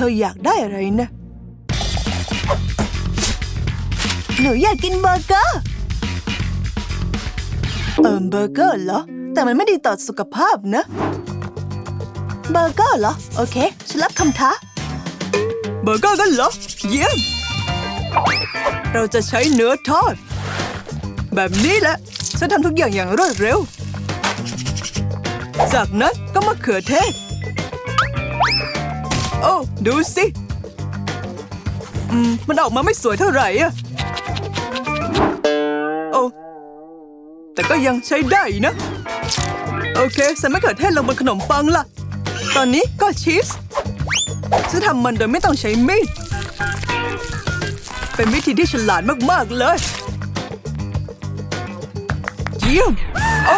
เธออยากได้อะไรนะ หนูอยากกินเบอร์เกอร์ เอิมเบอร์เกอร์เหรอ แต่มันไม่ดีต่อสุขภาพนะ เบอร์เกอร์เหรอ โอเค ฉันรับคำท้า เบอร์เกอร์กันเหรอ เยี่ยม เราจะใช้เนื้อทอด แบบนี้แหละ ฉันทำทุกอย่างอย่างรวดเร็ว จากนั้นก็มะเขือเทศ โอ้ดูสิมมันออกมาไม่สวยเท่าไหร่อะโอ้แต่ก็ยังใช้ได้นะ โอเคใส่มะเขือเทศลงบนขนมปังล่ะตอนนี้ก็ชีสจะทำมันโดยไม่ต้องใช้มีดเป็นวิธีที่ฉลาดมาก ๆ เลย เยี่ยมโอ้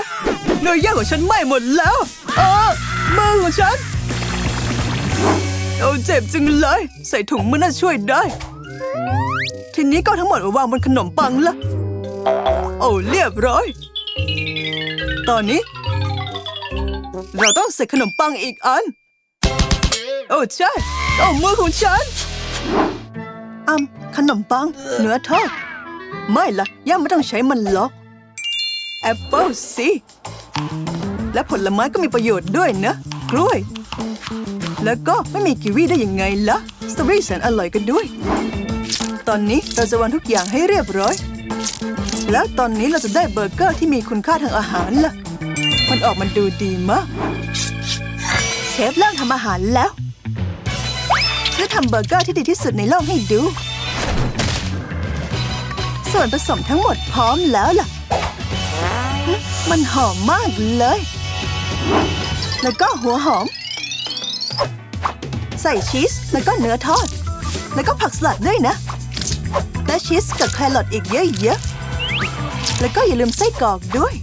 เนื้อย่างของฉันไหม้หมดแล้วเออมือของฉัน โอ้เจ็บจังเลย ใส่ถุงมือน่าช่วยได้ ทีนี้ก็ทั้งหมดมาวางบนขนมปังละโอ้เรียบร้อย ตอนนี้ เราต้องใส่ขนมปังอีกอัน โอ้ใช่โอ้มือของฉันอ้ำขนมปังเนื้อทอดไม่ละย่าไม่ต้องใช้มันหรอกแอปเปิลสิและผลไม้ก็มีประโยชน์ด้วยนะ กล้วย แล้วก็ไม่มีกีวีได้ยังไงล่ะสตรอเบอรี่แสนอร่อยกันด้วย ตอนนี้เราจะวางทุกอย่างให้เรียบร้อย แล้วตอนนี้เราจะได้เบอร์เกอร์ที่มีคุณค่าทางอาหารล่ะ มันออกมาดูดีมาก เชฟเริ่มทำอาหารแล้วจะทำเบอร์เกอร์ที่ดีที่สุดในโลกให้ดู ส่วนผสมทั้งหมดพร้อมแล้วล่ะ มันหอมมากเลย แล้วก็หัวหอม ใส่ชีสแล้วก็เนื้อทอด แล้วก็ผักสลัดด้วยนะ และชีสกับแครอทอีกเยอะๆแล้วก็อย่าลืมไส้กรอกด้วย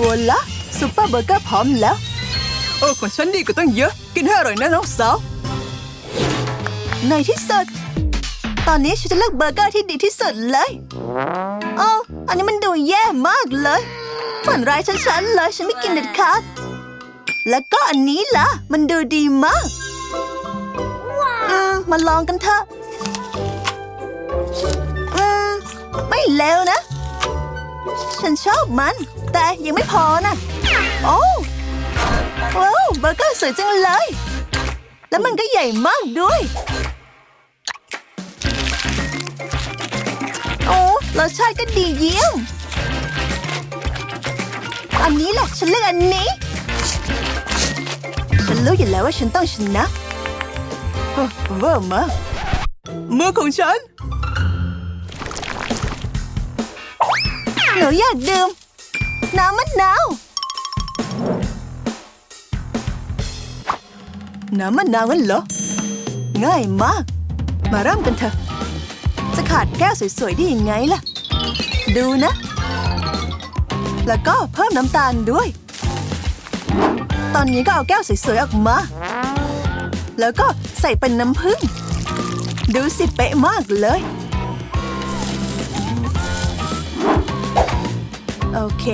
วัวละซุปเปอร์เบอร์เกอร์พร้อมแล้ว โอ้ของฉันดีกว่าตั้งเยอะ กินให้อร่อยนะน้องสาวในที่สุด ตอนนี้ฉันจะเลือกเบอร์เกอร์ที่ดีที่สุดเลยโอ้อันนี้มันดูแย่มากเลยฝันร้ายฉันๆเลยฉันไม่กินเด็ดขาดแล้วก็อันนี้ล่ะ มันดูดีมากอื มาลองกันเถอะอืมไม่เลวนะ ฉันชอบมัน แต่ยังไม่พอนะ โอ้ว้าวเบอร์เกอร์สวยจังเลย แล้วมันก็ใหญ่มากด้วย โอ้รสชาติก็ดีเยี่ยม อันนี้แหละ ฉันเลือกอันนี้ ฉันรู้อยู่แล้วว่าฉันต้องชนะ เวอร์มากมือของฉันหนูอยากดื่ม น้ำมะนาว น้ำมะนาวงั้นเหรอ ง่ายมาก มาเริ่มกันเถอะ จะขาดแก้วสวยๆได้ยังไงล่ะ ดูนะ แล้วก็เพิ่มน้ำตาลด้วย ตอนนี้ก็เอาแก้วสวยๆออกมา แล้วก็ ใส่เป็นน้ำผึ้ง ดูสิเป๊ะมากเลย โอเค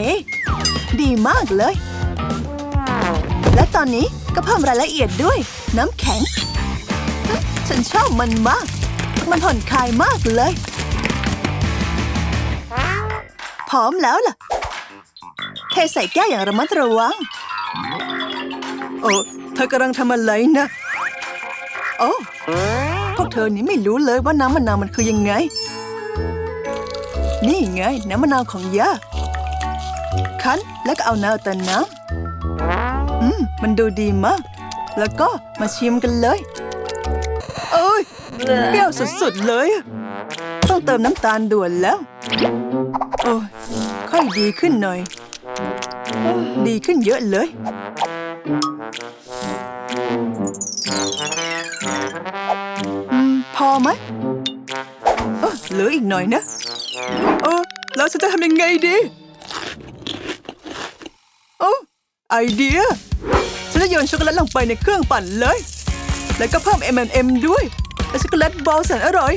ดีมากเลย และตอนนี้ก็เพิ่มรายละเอียดด้วย น้ำแข็ง ฉันชอบมันมาก มันผ่อนคลายมากเลย พร้อมแล้วล่ะ เทใส่แก้วอย่างระมัดระวัง โอ้เธอกำลังทำอะไรนะ โอ้พวกเธอนี่ไม่รู้เลยว่าน้ำมะนาวมันคือยังไง นี่ไง น้ำมะนาวของย่าคั้นแล้วก็เอาน้ำเติมน้ำอืม มันดูดีมาก แล้วก็มาชิมกันเลย เอ้ยเปรี้ยวสุดๆเลย ต้องเติมน้ำตาลด่วนแล้ว โอ้ยค่อยดีขึ้นหน่อย ดีขึ้นเยอะเลย พอไหมเออเหลืออีกหน่อยนะ เออ แล้วฉันจะทำยังไงดีโอ้ไอเดีย ฉันจะโยนช็อกโกแลตลงไปในเครื่องปั่นเลย แล้วก็เพิ่ม M&M ด้วย และช็อกโกแลตบอลแสนอร่อย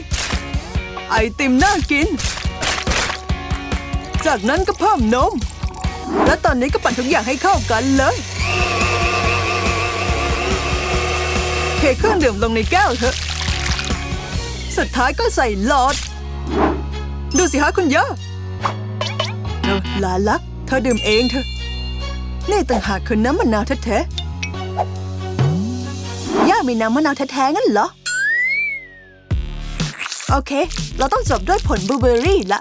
ไอติมน่ากิน จากนั้นก็เพิ่มนม และตอนนี้ก็ปั่นทุกอย่างให้เข้ากันเลยเทเครื่องดื่มลงในแก้วเถอะ สุดท้ายก็ใส่หลอด ดูสิฮะคุณย่าเออลาลัก เธอดื่มเองเถอนี่ต่างหากคือน้ำมะนาวแท้ๆย่ามีน้ำมะนาวแท้ๆงั้นเหรอ โอเค เราต้องจบด้วยผลบลูเบอร์รี่ละ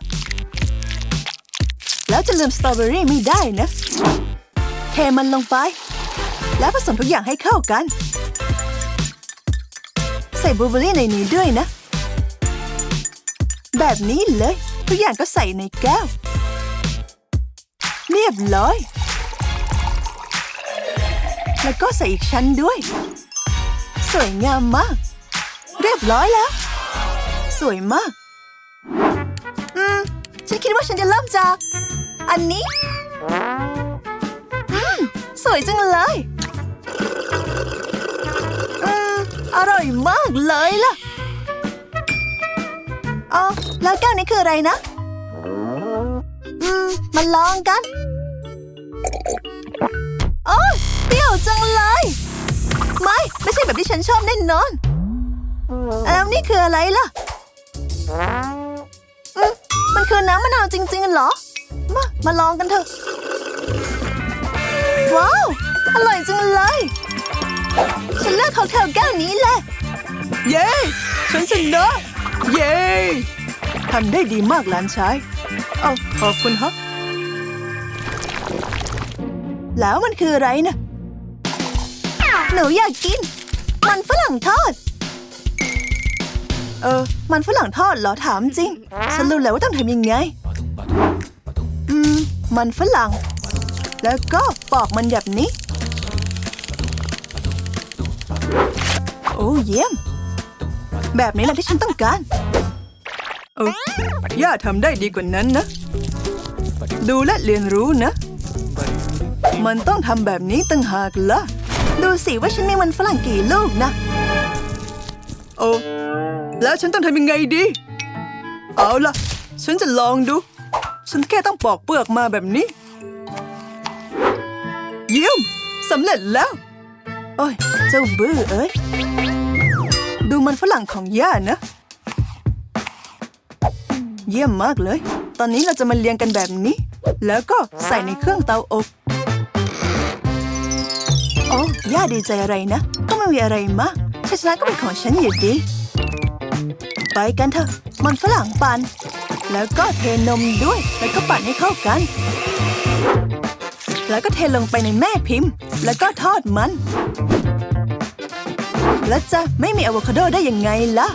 แล้วจะลืมสตรอเบอรี่ไม่ได้นะ เทมันลงไป แล้วผสมทุกอย่างให้เข้ากัน ใส่บลูเบอร์รี่ในนี้ด้วยนะ แบบนี้เลย ทุกอย่างก็ใส่ในแก้ว เรียบร้อย แล้วก็ใส่อีกชั้นด้วย สวยงามมาก เรียบร้อยแล้ว สวยมาก อืม ฉันคิดว่าฉันจะเริ่มจาก อันนี้ อืม สวยจังเลย อืม อร่อยมากเลยล่ะ อ๋อ แล้วแก้วนี้คืออะไรนะ อืม มาลองกันโอ้เปรี้ยวจังเลย ไม่ ไม่ใช่แบบที่ฉันชอบแน่นอน แล้วนี่คืออะไรล่ะอืมมันคือน้ำมะนาวจริง ๆ เหรอ มา มาลองกันเถอะ ว้าว อร่อยจังเลย ฉันเลือกค็อกเทลแก้วนี้แหละ เย้ ฉันชนะ เย้ทำได้ดีมากหลานชาย เอาขอบคุณฮะ แล้วมันคืออะไรนะ หนูอยากกิน มันฝรั่งทอด เออ มันฝรั่งทอดเหรอถามจริง ฉันรู้แล้วว่าต้องทำยังไง อืม มันฝรั่ง แล้วก็ปอกมันแบบนี้ โอ้เยี่ยม แบบนี้แหละที่ฉันต้องการเออย่าทำได้ดีกว่านั้นนะ ดูและเรียนรู้นะ มันต้องทำแบบนี้ตั้งหากละดูสิว่าฉันมีมันฝรั่งกี่ลูกนะ โอ้แล้วฉันต้องทำยังไงดี เอาล่ะ ฉันจะลองดู ฉันแค่ต้องปอกเปลือกมาแบบนี้ เยี่ยมสำเร็จแล้ว โอ้ย เจ้าบื้อเอ้ย มันฝรั่งของย่านะ เยี่ยมมากเลย ตอนนี้เราจะมาเรียงกันแบบนี้ แล้วก็ใส่ในเครื่องเตาอบโอ้ย่าดีใจอะไรนะ ก็ไม่มีอะไรมากชัยชนะก็เป็นของฉันอยู่ดี ไปกันเถอะ มันฝรั่งปั่นแล้วก็เทนมด้วย แล้วก็ปั่นให้เข้ากัน แล้วก็เทลงไปในแม่พิมพ์ แล้วก็ทอดมัน แล้วจะไม่มีอะโวคาโดได้ยังไงล่ะ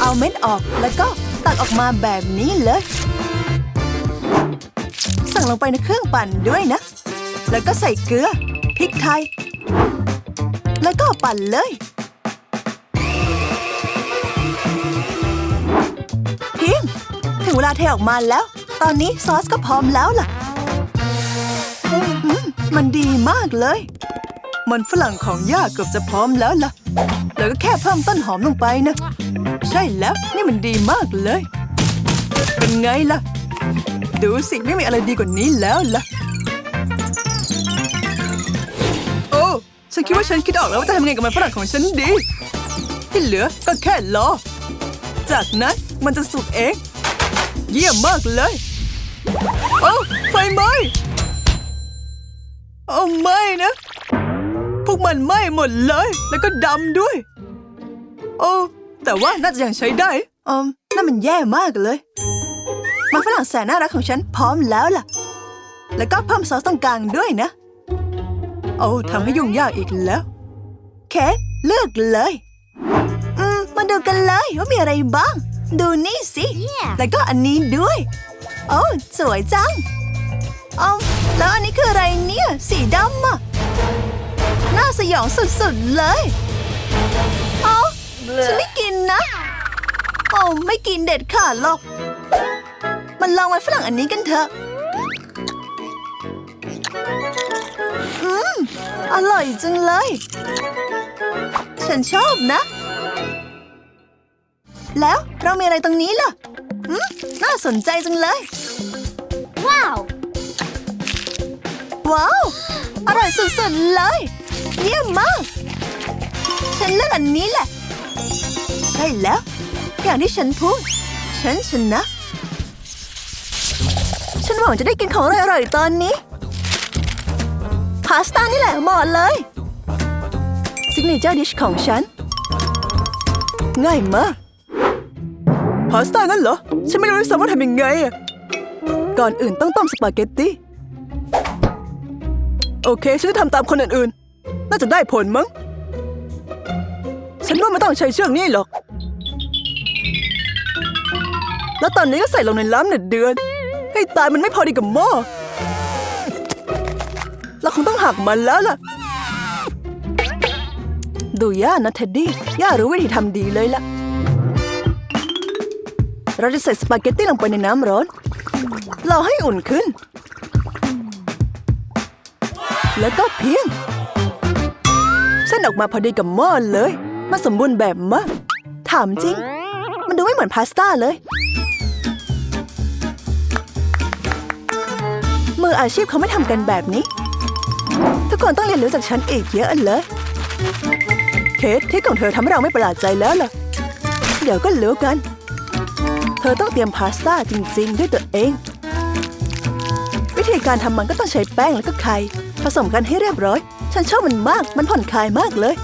เอาเม็ดออกแล้วก็ตักออกมาแบบนี้เลย สั่งลงไปในเครื่องปั่นด้วยนะ แล้วก็ใส่เกลือพริกไทย แล้วก็ปั่นเลยพิมถึงเวลาเทออกมาแล้ว ตอนนี้ซอสก็พร้อมแล้วล่ะ มันดีมากเลย มันฝรั่งของย่าเกือบจะพร้อมแล้วล่ะ แล้วก็แค่เพิ่มต้นหอมลงไปนะ ใช่แล้วนี่มันดีมากเลย เป็นไงล่ะ ดูสิไม่มีอะไรดีกว่านี้แล้วล่ะ โอ้ฉันคิดว่าฉันคิดออกแล้วว่าจะทำยังไงกับมันฝรั่งของฉันดี ที่เหลือก็แค่รอ จากนั้นมันจะสุกเอง เยี่ยมมากเลย โอ้ไฟไหม้ โอ้ไม่นะ พวกมันไหม้หมดเลย แล้วก็ดำด้วย โอ้แต่ว่าน่าจะยังใช้ได้อืมนั่นมันแย่มากเลยมันฝรั่งแสนน่ารักของฉันพร้อมแล้วล่ะ แล้วก็เพิ่มซอสตรงกลางด้วยนะ โอ้ทำให้ยุ่งยากอีกแล้วเคสเลือกเลย อืม มาดูกันเลยว่ามีอะไรบ้าง ดูนี่สิแล้วก็อันนี้ด้วย โอ้ สวยจังอ๋อ แล้วอันนี้คืออะไรเนี่ย สีดำอะน่าสยองสุดๆเลย เอ๋อฉันไม่กินนะ โอ้ไม่กินเด็ดขาดหรอก มันลองมันฝรั่งอันนี้กันเถอะ อืม อร่อยจังเลย ฉันชอบนะ แล้วเรามีอะไรตรงนี้ล่ะอืมน่าสนใจจังเลย Wow! ว้าว อร่อยสุดๆเลย เยี่ยมมาก ฉันเลือกอันนี้แหละ ใช่แล้ว อย่างที่ฉันพูด ฉันชนะ ฉันหวังจะได้กินของอร่อยๆตอนนี้ พาสต้านี่แหละเหมาะเลยซิกเนเจอร์ดิชของฉัน ง่ายมากพาสต้างั้นเหรอ ฉันไม่รู้ด้วยซ้ำว่าทำยังไงอะก่อนอื่นต้องต้มสปาเกตตี้ โอเค ฉันจะทำตามคนอื่นๆ น่าจะได้ผลมั้ง ฉันว่าไม่ต้องใช้เชือกนี่หรอก แล้วตอนนี้ก็ใส่ลงในน้ำหนึ่งเดือน ให้ตายมันไม่พอดีกับหม้อเราคงต้องหักมันแล้วล่ะ ดูย่านะเท็ดดี้ ย่ารู้วิธีทำดีเลยล่ะ เราจะใส่สปาเกตตี้ลงไปในน้ำร้อน เราให้อุ่นขึ้น แล้วก็เพียงเส้นออกมาพอดีกับหม้อเลยมันสมบูรณ์แบบมาก ถามจริง มันดูไม่เหมือนพาสต้าเลย มืออาชีพเขาไม่ทำกันแบบนี้ ทุกคนต้องเรียนรู้จากฉันอีกเยอะเลย เคสที่ของเธอทำให้เราไม่ประหลาดใจแล้วล่ะ เดี๋ยวก็รู้กัน เธอต้องเตรียมพาสต้าจริงๆ ด้วยตัวเอง วิธีการทำมันก็ต้องใช้แป้งแล้วก็ไข่ ผสมกันให้เรียบร้อย ฉันชอบมันมาก มันผ่อนคลายมากเลย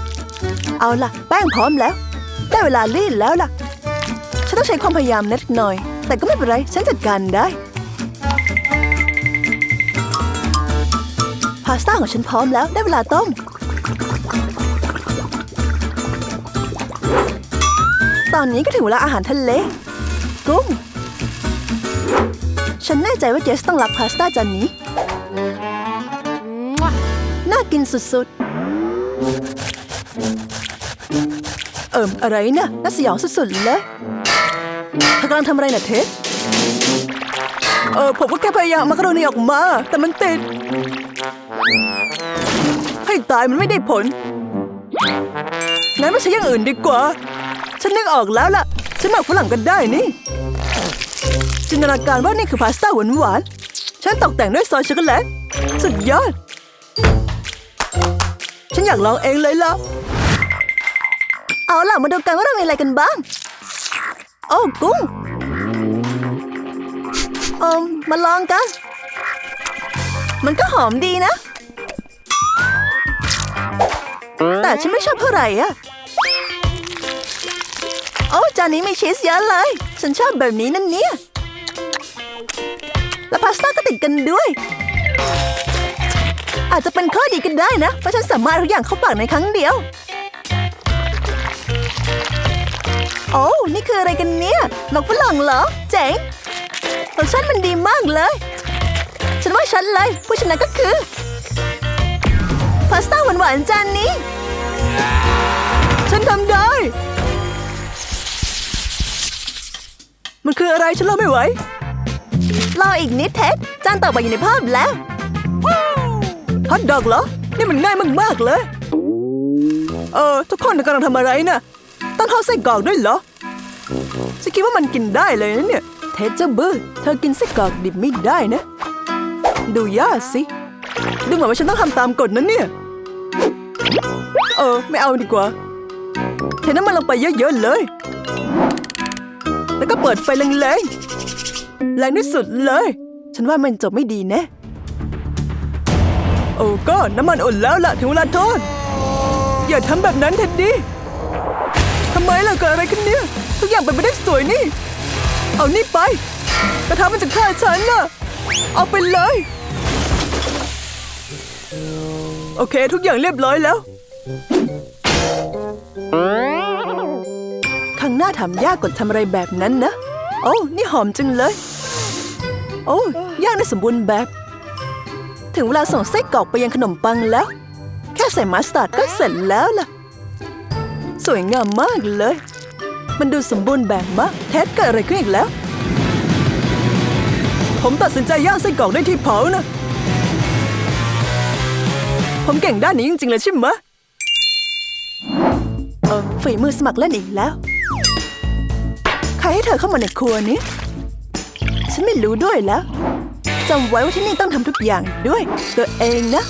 เอาล่ะ แป้งพร้อมแล้ว ได้เวลารีดแล้วล่ะ ฉันต้องใช้ความพยายามนิดหน่อย แต่ก็ไม่เป็นไร ฉันจัดการได้ พาสต้าของฉันพร้อมแล้ว ได้เวลาต้ม ตอนนี้ก็ถึงเวลาอาหารทะเล กุ้ง ฉันแน่ใจว่าเจสต้องรักพาสต้าจานนี้ กินสุดๆ เอิ่มอะไรนะน่าสยองสุดๆเลยเธอกำลังทำอะไรน่ะเท็ดเออผมก็แค่พยายามมาคโรนีออกมา แต่มันติด ให้ตายมันไม่ได้ผล งั้นไม่ใช่อย่างอื่นดีกว่า ฉันนึกออกแล้วล่ะ ฉันหมักฝรั่งกันได้นี่ จินตนาการว่านี่คือพาสต้าหวานๆ ฉันตกแต่งด้วยซอสช็อกโกแลต สุดยอด ฉันอยากลองเองเลยล่ะ เอาล่ะ มาดูกันว่าเรามีอะไรกันบ้าง โอ้กุ้งเอิมมาลองกัน มันก็หอมดีนะ แต่ฉันไม่ชอบเท่าไหร่อะ โอ้จานนี้มีชีสเยอะเลย ฉันชอบแบบนี้นั่นเนี่ย และพาสต้าก็ติดกันด้วย อาจจะเป็นข้อดีกันได้นะ เพราะฉันสามารถทุกอย่างเข้าปากในครั้งเดียว โอ้นี่คืออะไรกันเนี่ยหมักฝรั่งเหรอ เจ๋งรสชาติมันดีมากเลย ฉันว่าฉันเลย ผู้ชนะก็คือ พาสต้าหวานๆจานนี้ ฉันทำได้ มันคืออะไรฉันเล่าไม่ไหวรออีกนิดเท็ดจานต่อไปอยู่ในภาพแล้ว ฮอทดอกเหรอ นี่มันง่ายมากๆเลย เออ ทุกคนกำลังทำอะไรน่ะต้องทอดไส้กรอกด้วยเหรอฉันคิดว่ามันกินได้เลยนะเนี่ย เทเจ้าบื้อเธอกินไส้กรอกดิบไม่ได้นะ ดูย่าสิ ดูเหมือนว่าฉันต้องทำตามกฎนะเนี่ย เออ ไม่เอาดีกว่า เทน้ำมันลงไปเยอะๆเลย แล้วก็เปิดไฟแรงๆแรงที่สุดเลย ฉันว่ามันจบไม่ดีแน่ โอ้ก็น้ำมันอุ่นแล้วล่ะ ถึงเวลาทอดอย่าทำแบบนั้นเท็ดดี้ทำไมล่ะเกิดอะไรขึ้นเนี่ยทุกอย่างเป็นไปได้สวยนี่ เอานี่ไป กระทะมันจะฆ่าฉันน่ะ เอาไปเลย โอเค ทุกอย่างเรียบร้อยแล้วครั้งหน้าถามยากกดทำอะไรแบบนั้นนะ โอ้ นี่หอมจังเลย โอ้ย่างได้สมบูรณ์แบบ ถึงเวลาส่งไส้กรอกไปยังขนมปังแล้ว แค่ใส่มัสตาร์ดก็เสร็จแล้วล่ะ สวยงามมากเลย มันดูสมบูรณ์แบบมากเท็ดเกิดอะไรขึ้นอีกแล้ว ผมตัดสินใจย่างไส้กรอกด้วยที่เผานะผมเก่งด้านนี้จริงๆเลยใช่ไหมเออฝีมือสมัครเล่นอีกแล้ว ใครให้เธอเข้ามาในครัวนี้ ฉันไม่รู้ด้วยแล้ว จำไว้ว่าที่นี่ต้องทำทุกอย่างด้วย ตัวเองนะ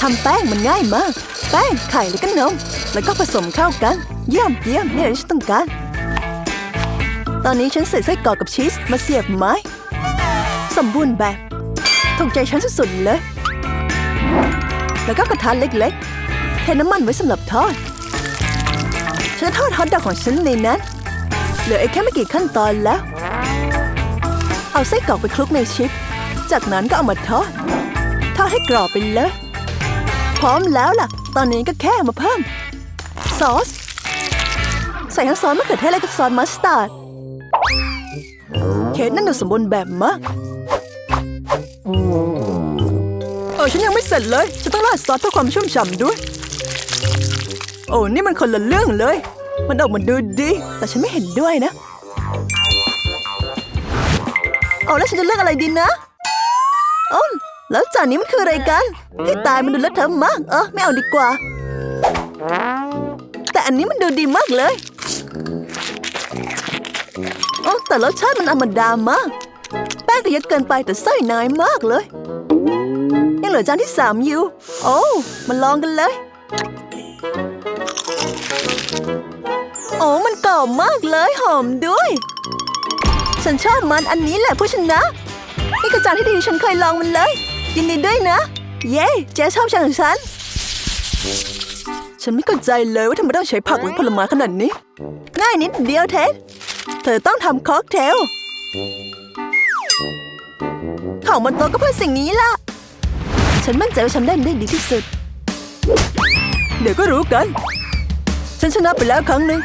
ทำแป้งมันง่ายมาก แป้งไข่แล้วก็นม แล้วก็ผสมเข้ากัน เยี่ยมเยี่ยมนี่แหละที่ฉันต้องการ ตอนนี้ฉันใส่ไส้กรอกกับชีสมาเสียบไม้ สมบูรณ์แบบถูกใจฉันสุดๆเลย แล้วก็กระทะเล็กๆเทน้ำมันไว้สำหรับทอด ฉันจะทอดฮอทดอกของฉันในนั้นเหลืออีกแค่ไม่กี่ขั้นตอนแล้ว เอาไส้กรอกไปคลุกในชิป จากนั้นก็เอามาทอด ทอดให้กรอบไปเลย พร้อมแล้วล่ะ ตอนนี้ก็แค่มาเพิ่ม ซอส ใส่ทั้งซอสมะเขือเทศและก็ซอสมัสตาร์ด เค้กนั่นดูสมบูรณ์แบบมากเออฉันยังไม่เสร็จเลยฉันต้องราดซอสเพื่อความชุ่มฉ่ำด้วย โอ้นี่มันคนละเรื่องเลย มันออกมาดูดี แต่ฉันไม่เห็นด้วยนะ เอาแล้วฉันจะเลือกอะไรดีนะโอ้แล้วจานนี้มันคืออะไรกัน ให้ตายมันดูเลอะเทอะมาก เออไม่เอาดีกว่า แต่อันนี้มันดูดีมากเลยโอ้แต่รสชาติมันธรรมดามาก แป้งก็เยอะเกินไปแต่ไส้น้อยมากเลย ยังเหลือจานที่สามอยู่ โอ้มาลองกันเลย โอ้มันกรอบมากเลยหอมด้วย ฉันชอบมันอันนี้แหละผู้ชนะ นี่คือจานที่ดีที่ฉันเคยลองมันเลย ยินดีด้วยนะ เย้เจ๊ชอบจานของฉัน ฉันไม่เข้าใจเลยว่าทำไมต้องใช้ผักหรือผลไม้ขนาดนี้ ง่ายนิดเดียวเท็ดเธอต้องทำค็อกเทลของบนโต๊ะก็เพื่อสิ่งนี้ล่ะ ฉันมั่นใจว่าฉันเล่นได้ดีที่สุด เดี๋ยวก็รู้กัน ฉันชนะไปแล้วครั้งหนึ่ง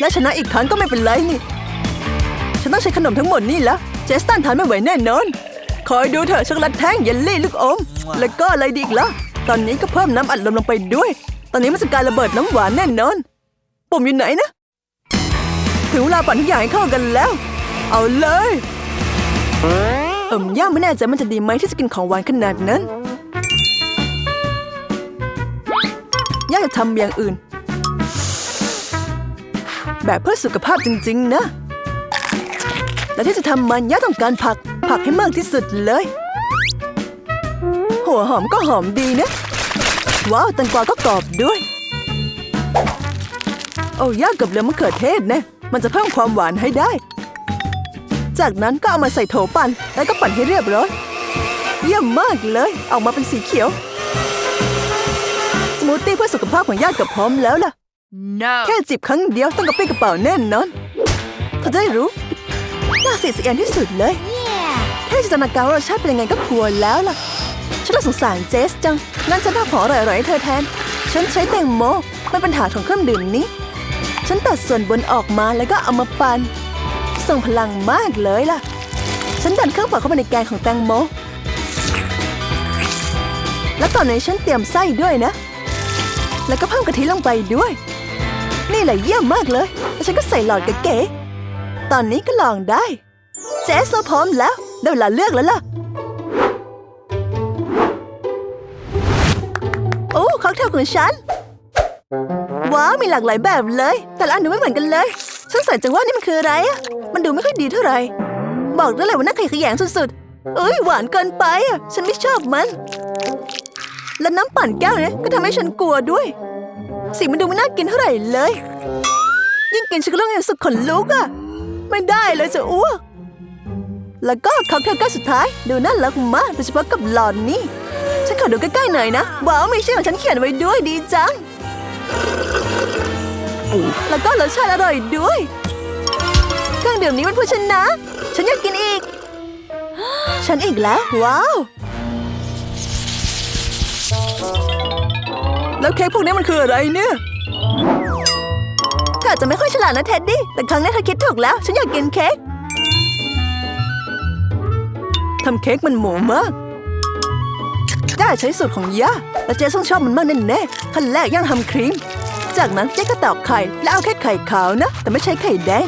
และชนะอีกครั้งก็ไม่เป็นไรนี่ ฉันต้องใช้ขนมทั้งหมดนี่แล้วเจสตันทานไม่ไหวแน่นอน คอยดูเถอะช็อกโกแลตแท่งเยลลี่ลูกอม แล้วก็อะไรดีอีกล่ะตอนนี้ก็เพิ่มน้ำอัดลมลงไปด้วย ตอนนี้มันจะกลารระเบิดน้ำหวานแน่นอน ปุ่มอยู่ไหนนะ ถึงเวลาปั่นทุกอย่างให้เข้ากันแล้ว เอาเลยเอิมย่าไม่แน่ใจมันจะดีไหมที่จะกินของหวานขนาดนั้น ย่าจะทำอย่างอื่น แบบเพื่อสุขภาพจริง ๆ นะ และที่จะทำมันย่าต้องการผัก ผักให้มากที่สุดเลย หัวหอมก็หอมดีนะ ว้าวแตงกวาก็กรอบด้วย โอ้ย่ากับเหลือมะเขือเทศนะ มันจะเพิ่มความหวานให้ได้ จากนั้นก็เอามาใส่โถปั่นแล้วก็ปั่นให้เรียบร้อย เยี่ยมมากเลย ออกมาเป็นสีเขียว สมูทตี้เพื่อสุขภาพของญาติกับพร้อมแล้วล่ะ no แค่จิบครั้งเดียวต้องกระปี้กระเป๋าแน่นอนเธอจะได้รู้ น่าเสียดสียนที่สุดเลยแค่จินตนาการว่ารสชาติเป็นยังไงก็กลัวแล้วล่ะ ฉันละสงสารเจสจัง งั้นฉันทำของอร่อยๆให้เธอแทน ฉันใช้แตงโมมันเป็นถาดของเครื่องดื่มนี้ ฉันตัดส่วนบนออกมาแล้วก็เอามาปั่นส่งพลังมากเลยล่ะ ฉันดันเครื่องปั่นเข้าไปในแกงของแตงโม แล้วตอนนี้ฉันเตรียมไส้ด้วยนะ แล้วก็เพิ่มกะทิลงไปด้วย นี่แหละเยี่ยมมากเลย แล้วฉันก็ใส่หลอดเก๋ๆ ตอนนี้ก็ลองได้เจสเราพร้อมแล้วได้เวลาเลือกแล้วล่ะ โอ้ค็อกเทลของฉัน ว้าว มีหลากหลายแบบเลย แต่ละอันดูไม่เหมือนกันเลยฉันส่จังว่านี่มันคืออะไรอะมันดูไม่ค่อยดีเท่าไหร่ บอกได้เลยว่าน่าขยะแขยงสุดๆ เอ้ย หวานเกินไปอะฉันไม่ชอบมัน และน้ำปั่นแก้วเนี่ยก็ทำให้ฉันกลัวด้วย สีมันดูไม่น่ากินเท่าไหร่เลย ยิ่งกินฉันก็เรื่องอย่งสุดขนลุกอะ ไม่ได้เลยจะอ้วก แล้วก็ค็อกเทลแก้วสุดท้าย ดูน่ารักมากโดยเฉพาะกับหลอดนี่ ฉันขอดูใกล้ๆหน่อยนะว้าวมีชื่อของฉันเขียนไว้ด้วยดีจัง แล้วก็รสชาติอร่อยด้วย เครื่องดื่มนี้มันผู้ชนะ ฉันอยากกินอีก ฉันอีกแล้ว ว้าว แล้วเค้กพวกนี้มันคืออะไรเนี่ย ธอาจจะไม่ค่อยฉลาดนะเท็ดดี้ แต่ครั้งนี้เธอคิดถูกแล้ว ฉันอยากกินเค้ก ทำเค้กมันหมูมากย่าใช้สูตรของย่าและเจ๊ต้องชอบมันมากแน่ๆขั้นแรกย่างทำครีม จากนั้นเจ๊ก็ตอกไข่ แล้วเอาแค่ไข่ขาวนะ แต่ไม่ใช่ไข่แดง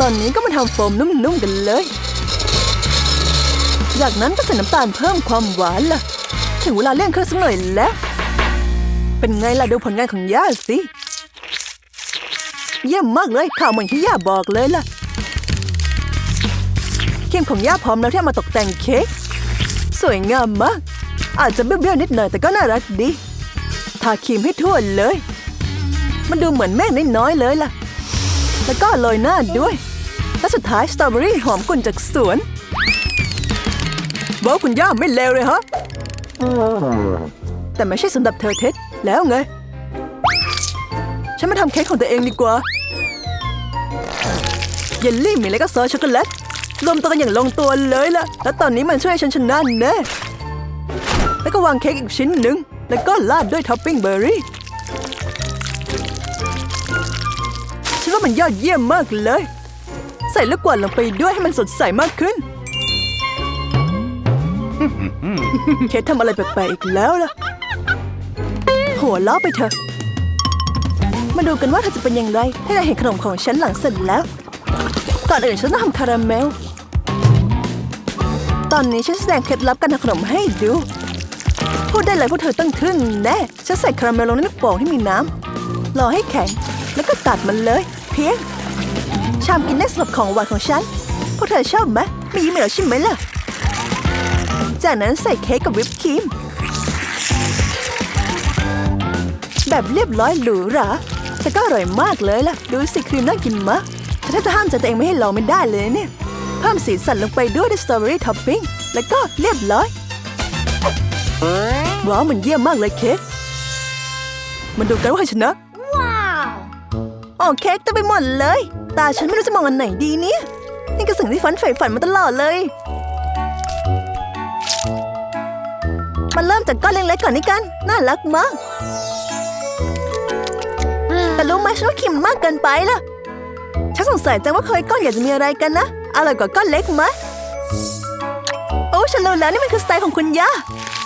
ตอนนี้ก็มาทำโฟมนุ่มๆกันเลย จากนั้นก็ใส่น้ำตาลเพิ่มความหวานล่ะ ถึงเวลาเล่นเครื่องสักหน่อยแล้ว เป็นไงล่ะดูผลงานของย่าสิ เยี่ยมมากเลย ข่าวเหมือนที่ย่าบอกเลยล่ะครีมของย่าพร้อมแล้วที่มาตกแต่งเค้กสวยงามมาก อาจจะเบี้ยวๆนิดหน่อยแต่ก็น่ารักดี ทาครีมให้ทั่วเลย มันดูเหมือนแม่น้อยๆเลยล่ะ แล้วก็โรยหน้าด้วย และสุดท้ายสตรอเบอรี่หอมกลุ่นจากสวนว้าวคุณย่าไม่เลวเลยฮะ แต่ไม่ใช่สำหรับเธอเท็ดแล้วไง ฉันมาทำเค้กของตัวเองดีกว่า เยลลี่มีและก็ซอสช็อกโกแลตรวมตัวกันอย่างลงตัวเลยล่ะ แล้วตอนนี้มันช่วยให้ฉันชนะแน่แล้วก็วางเค้กอีกชิ้นหนึ่งแล้วก็ราดด้วยท็อปปิ้งเบอร์รี่ฉันว่ามันยอดเยี่ยมมากเลย ใส่ลูกกวาดลงไปด้วยให้มันสดใสมากขึ้นเคททำอะไรแปลกๆอีกแล้วล่ะ หัวล้อไปเถอะ มาดูกันว่าเธอจะเป็นอย่างไรถ้าได้เห็นขนมของฉันหลังเสร็จแล้ว ก่อนอื่นฉันต้องทำคาราเมล ตอนนี้ฉันแสดงเคล็ดลับการทำขนมให้ดู พูดได้เลยพวกเธอต้องทึ่งแน่ฉันใส่คาราเมลลงในลูกโป่งที่มีน้ำรอให้แข็ง แล้วก็ตัดมันเลย เพียง ชามกินได้สำหรับของหวานของฉัน พวกเธอชอบไหมไม่ยิ้มเหรอใช่ไหมล่ะ จากนั้นใส่เค้กกับวิปครีม แบบเรียบร้อยหรูหราแต่ก็อร่อยมากเลยล่ะ ดูสิครีมน่ากินมาก ถ้าจะห้ามใจตัวเองไม่ให้ลองไม่ได้เลยเนี่ย เพิ่มสีสันลงไปด้วยด้วยสตรอเบอรี่ท็อปปิ้ง แล้วก็เรียบร้อย ว้าวมันเยี่ยมมากเลยเค้กมันดูกันว่าใครชนะ ว้าวโอ้เค้กเต็มไปหมดเลย ตาฉันไม่รู้จะมองอันไหนดีเนี่ย นี่ก็สิ่งที่ฝันใฝ่ฝันมาตลอดเลย มันเริ่มจากก้อนเล็กๆก่อนนี่กัน น่ารักมาก แต่รู้ไหมฉันว่าครีมมันมากเกินไปล่ะฉั นสงสัยจังว่าเคยก้อนอยากจะมีอะไรกันนะอร่อยกว่าก้อนเล็กไหมโอ้ฉันรู้แล้วนี่มันคือสไตล์ของคุณย่า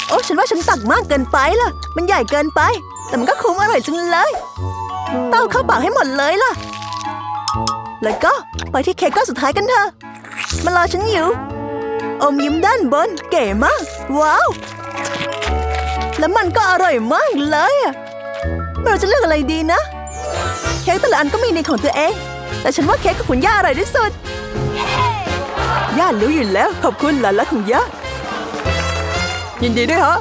โอ้ฉันว่าฉันตักมากเกินไปล่ะ มันใหญ่เกินไป แต่มันก็คุ้มอร่อยจังเลยเต้าเข้าปากให้หมดเลยล่ะ แล้วก็ไปที่เค้กก้อนสุดท้ายกันเถอะมารอฉันอยู่อมยิ้มด้านบนเก๋มาก ว้าว แล้วมันก็อร่อยมากเลยอะเราจะเลือกอะไรดีนะ เค้กแต่ละอันก็มีในของตัวเอง แต่ฉันว่าเค้กของคุณย่าอร่อยที่สุด ย่ารู้อยู่แล้วขอบคุณหลานรักของย่ายินดีด้วยฮะ